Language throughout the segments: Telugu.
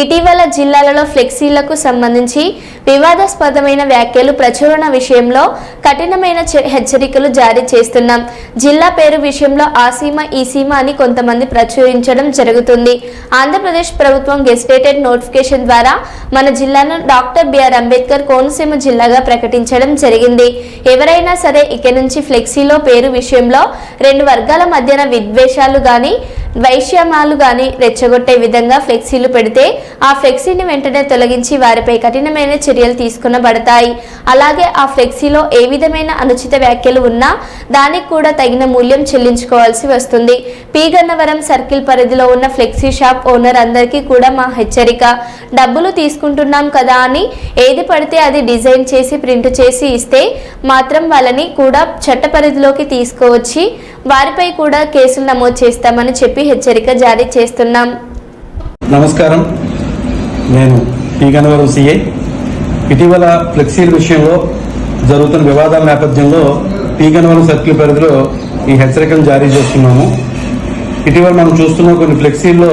ఇటీవల జిల్లాలలో ఫ్లెక్సీలకు సంబంధించి వివాదాస్పదమైన వ్యాఖ్యలు ప్రచురణ విషయంలో కఠినమైన హెచ్చరికలు జారీ చేస్తున్నాం. జిల్లా పేరు విషయంలో ఆ సీమ ఈ సీమ అని కొంతమంది ప్రచురించడం జరుగుతుంది. ఆంధ్రప్రదేశ్ ప్రభుత్వం గెస్టేటెడ్ నోటిఫికేషన్ ద్వారా మన జిల్లాను డాక్టర్ బిఆర్ అంబేద్కర్ కోనసీమ జిల్లాగా ప్రకటించడం జరిగింది. ఎవరైనా సరే ఇక నుంచి ఫ్లెక్సీలో పేరు విషయంలో రెండు వర్గాల మధ్యన విద్వేషాలు కానీ వైషమ్యాలు గాని రెచ్చగొట్టే విధంగా ఫ్లెక్సీలు పెడితే ఆ ఫ్లెక్సీని వెంటనే తొలగించి వారిపై కఠినమైన చర్యలు తీసుకునబడతాయి. అలాగే ఆ ఫ్లెక్సీలో ఏ విధమైన అనుచిత వ్యాఖ్యలు ఉన్నా దానికి కూడా తగిన మూల్యం చెల్లించుకోవాల్సి వస్తుంది. పీగన్నవరం సర్కిల్ పరిధిలో ఉన్న ఫ్లెక్సీ షాప్ ఓనర్ అందరికీ కూడా మా హెచ్చరిక. డబ్బులు తీసుకుంటున్నాం కదా అని ఏది పడితే అది డిజైన్ చేసి ప్రింట్ చేసి ఇస్తే మాత్రం వాళ్ళని కూడా చట్ట పరిధిలోకి తీసుకువచ్చి వారిపై కూడా కేసులు నమోదు చేస్తామని చెప్పి హెచ్చరిక జారీ చేస్తున్నాం. నమస్కారం. నేను ఈ గన్నవరం సిఐ ఇటీవల ఫ్లెక్సీల విషయంలో జరుగుతున్న వివాదాల నేపథ్యంలో పి. గన్నవరం సర్కిల్ పరిధిలో ఈ హెచ్చరికను జారీ చేస్తున్నాము. ఇటీవల మనం చూస్తున్న కొన్ని ఫ్లెక్సీల్లో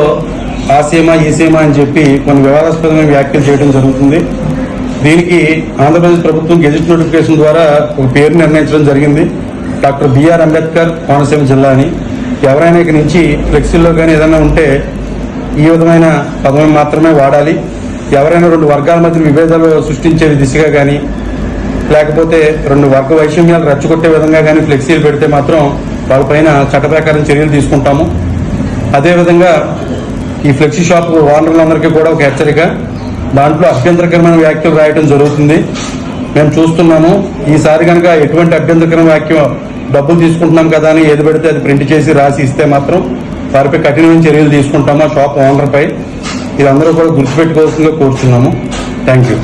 ఆ సీమ ఈ సీమ అని చెప్పి కొన్ని వివాదాస్పదమైన వ్యాఖ్యలు చేయడం జరుగుతుంది. దీనికి ఆంధ్రప్రదేశ్ ప్రభుత్వం గెజిట్ నోటిఫికేషన్ ద్వారా ఒక పేరు నిర్ణయించడం జరిగింది. డాక్టర్ బిఆర్ అంబేద్కర్ కోనసీమ జిల్లా అని. ఎవరైనా ఇక నుంచి ఫ్లెక్సీల్లో కానీ ఏదైనా ఉంటే ఈ విధమైన పదం మాత్రమే వాడాలి. ఎవరైనా రెండు వర్గాల మధ్య విభేదాలు సృష్టించే దిశగా కానీ లేకపోతే రెండు వర్గ వైషమ్యాలు రెచ్చగొట్టే విధంగా కానీ ఫ్లెక్సీలు పెడితే మాత్రం వాళ్ళపైన చట్ట ప్రకారం చర్యలు తీసుకుంటాము. అదేవిధంగా ఈ ఫ్లెక్సీ షాప్ ఓనర్లందరికీ కూడా ఒక హెచ్చరిక. దాంట్లో అభ్యంతరకరమైన వ్యాఖ్యలు రాయడం జరుగుతుంది. మేము చూస్తున్నాము. ఈసారి కనుక ఎటువంటి అభ్యంతరకర వాక్యం డబ్బులు తీసుకుంటున్నాం కదా అని ఏది పెడితే అది ప్రింట్ చేసి రాసి ఇస్తే మాత్రం వారిపై కఠినమైన చర్యలు తీసుకుంటాము ఆ షాప్ ఓనర్పై ఇదందరూ కూడా గుర్తుపెట్టుకోవాల్సిందిగా కోరుతున్నాము థ్యాంక్ యూ.